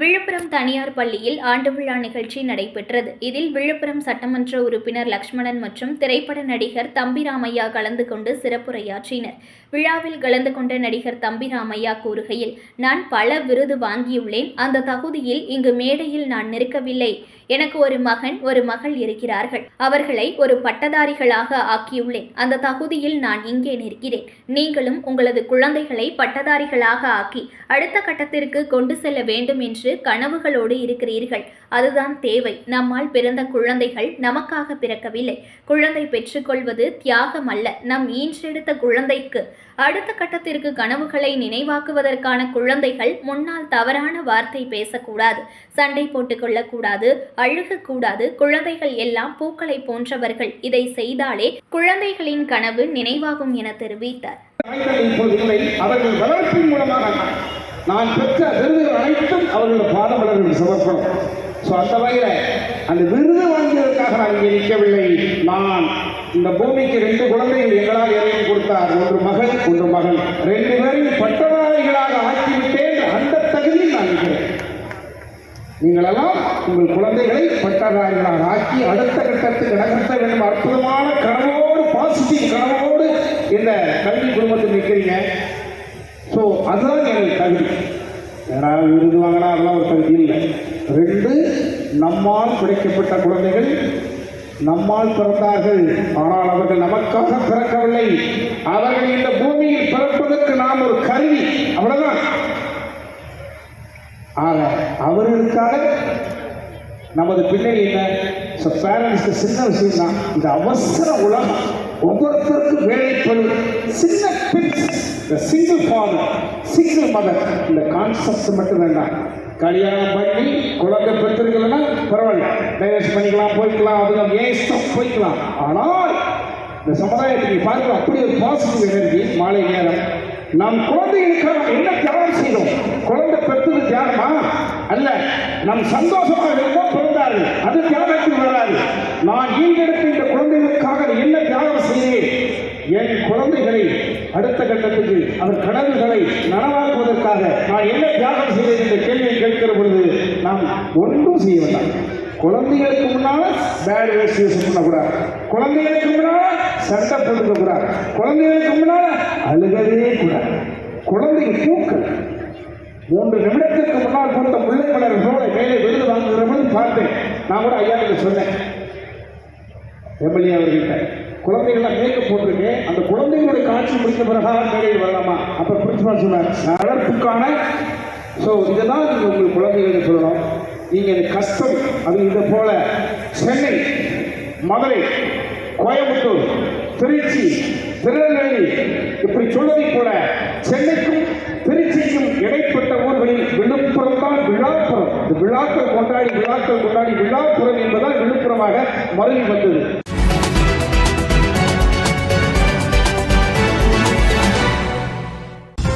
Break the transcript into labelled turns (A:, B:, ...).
A: Villupuram தனியார் பள்ளியில் ஆண்டு விழா நிகழ்ச்சி நடைபெற்றது. இதில் விழுப்புரம் சட்டமன்ற உறுப்பினர் லக்ஷ்மணன் மற்றும் திரைப்பட நடிகர் தம்பிராமையா கலந்து கொண்டு சிறப்புரையாற்றினர். விழாவில் கலந்து கொண்ட நடிகர் தம்பிராமையா கூறுகையில் நான் பல விருது வாங்கியுள்ளேன். அந்த தகுதியில் இங்கு மேடையில் நான் நிற்கவில்லை. எனக்கு ஒரு மகன் ஒரு மகள் இருக்கிறார்கள். அவர்களை ஒரு பட்டதாரிகளாக ஆக்கியுள்ளேன். அந்த தகுதியில் நான் இங்கே நிற்கிறேன். நீங்களும் உங்களது குழந்தைகளை பட்டதாரிகளாக ஆக்கி அடுத்த கட்டத்திற்கு கொண்டு செல்ல வேண்டும் என்று கனவுகளோடு இருக்கிறீர்கள். அதுதான் தேவை. நம்மால் பிறந்த குழந்தைகள் நமக்காக பிறக்கவில்லை. குழந்தை பெற்றுக்கொள்வது தியாகம் அல்ல. நம் ஈன்றெடுத்த குழந்தைக்கு அடுத்த கட்டத்திற்கு கனவுகளை நினைவாக்குவதற்கான குழந்தைகள் முன்னால் தவறான வார்த்தை பேசக்கூடாது சண்டை போட்டுக்கொள்ளக்கூடாது அழுகக்கூடாது. குழந்தைகள் எல்லாம் பூக்களை போன்றவர்கள். இதை செய்தாலே குழந்தைகளின் கனவு நினைவாகும் என தெரிவித்தார்.
B: அவர்கள் வளர்ப்பின் மூலமாக நான் பெற்ற விருதுகள் அனைத்தும் அவர்களோட பாதமலர்கள் சமர்ப்பணம். ஸோ அந்த வகையில் அந்த விருது வாங்கியதற்காக நான் இங்கே நிற்கவில்லை. நான் இந்த பூமிக்கு ரெண்டு குழந்தைகள் எங்களால் இறைவன் கொடுத்தார். ஒன்று மகன் ஒன்று மகன். ரெண்டு பேரையும் பட்டதாரிகளாக ஆக்கிவிட்டேன். அந்த தகுதியில் நான் நிற்கிறேன் நீங்களெல்லாம் உங்கள் குழந்தைகளை பட்டதாரிகளாக ஆக்கி அடுத்த கட்டத்துக்கு நகர்த்த வேண்டும். அற்புதமான கனவோடு பாசிட்டிவ் கனவோடு இந்த கல்வி குடும்பத்தில் நிற்கிறீங்க. ஸோ அதுதான் எங்களுக்கு தகுதி. யாராவது விருது வாங்கினா அதெல்லாம் ஒரு தகுதி இல்லை. ரெண்டு நம்மால் கிடைக்கப்பட்ட குழந்தைகள் நம்மால் பிறந்தார்கள். ஆனால் அவர்கள் நமக்காக பிறக்கவில்லை. அவர்கள் இந்த பூமியில் பிறப்பதற்கு நாம் ஒரு கருவி. அவ்வளவுதான். ஆக அவர்களுக்காக நமது பிள்ளை என்ன? ஸோ பேரண்ட்ஸ்க்கு சின்ன விஷயம் தான் இந்த அவசர உலகம். ஒவ்வொருத்தருக்கும் வேலைப்படும் சின்ன பிட்ஸ் இந்த சிங்கிள் ஃபாதர் சிங்கிள் மதர் இந்த கான்செப்ட் மட்டும் வேண்டாம். கல்யாணம் பண்ணி குழந்தை பெற்றிருக்கலன்னா பரவாயில்ல. டைவர்ஸ் பண்ணிக்கலாம் போய்க்கலாம் அது ஏன் இஷ்டம்? போய்க்கலாம். ஆனால் இந்த சமுதாயத்துக்கு பார்க்க அப்படி ஒரு பாசிட்டிவ் எனர்ஜி மாலை நேரம். நம் குழந்தைகளுக்காக என்ன தியாகம் செய்தோம்? குழந்தை பெற்றது தியாகமா? அல்ல நம் சந்தோஷமாக இருந்தோம் பிறந்தார்கள். அது தியாகத்தில் வராது. நான் ஈண்டெடுத்த இந்த குழந்தைகளுக்காக என்ன தியாகம் செய்தேன் என் குழந்தைகளை அடுத்த கட்டத்துக்கு அவர் கனவுகளை நனவாக்குவதற்காக நான் என்ன தியாகம் செய்தேன் என்ற கேள்வியை கேட்கிற பொழுது நாம் ஒன்றும் செய்ய வேண்டாம். குழந்தைகளுக்கு முன்னால பேட் வேஸ்ட் யூஸ் பண்ணக்கூடாது. குழந்தைகளுக்கு முன்னால சண்டை போட்டுக்கூடாது குழந்தைகளுக்கு முன்னால அழுகவே கூடாது. குழந்தைகள் பூக்கள் மூன்று நிமிடத்துக்கு முன்னால் கொடுத்த முல்லை மலர் மேலே விருது வாங்குகிற பார்த்தேன். நான் கூட ஐயா கிட்ட சொன்னேன். எம்எல்ஏ அவர்கிட்ட குழந்தைகள்லாம் மேக்கப் போட்டிருக்கேன் அந்த குழந்தைகளுடைய காட்சி முடிந்த பிறகா மேடையில் வரலாமா? அப்போ பிரின்சிபால் சொன்னார் வளர்ப்புக்கான ஸோ இதெல்லாம் நீங்கள் உங்கள் குழந்தைகள் சொல்லணும். நீங்கள் எனக்கு கஷ்டம் அது இதை போல சென்னை மதுரை கோயம்புத்தூர் திருச்சி திருநெல்வேலி இப்படி சொல்வதை போல சென்னைக்கும் திருச்சிக்கும் இடைப்பட்ட ஊர்களில் விழுப்புரம் தான் விழாப்புறம். விழாக்கள் கொண்டாடி விழாக்கள் கொண்டாடி விழாப்புறம் என்பதால் விழுப்புரமாக மருவி வந்தது.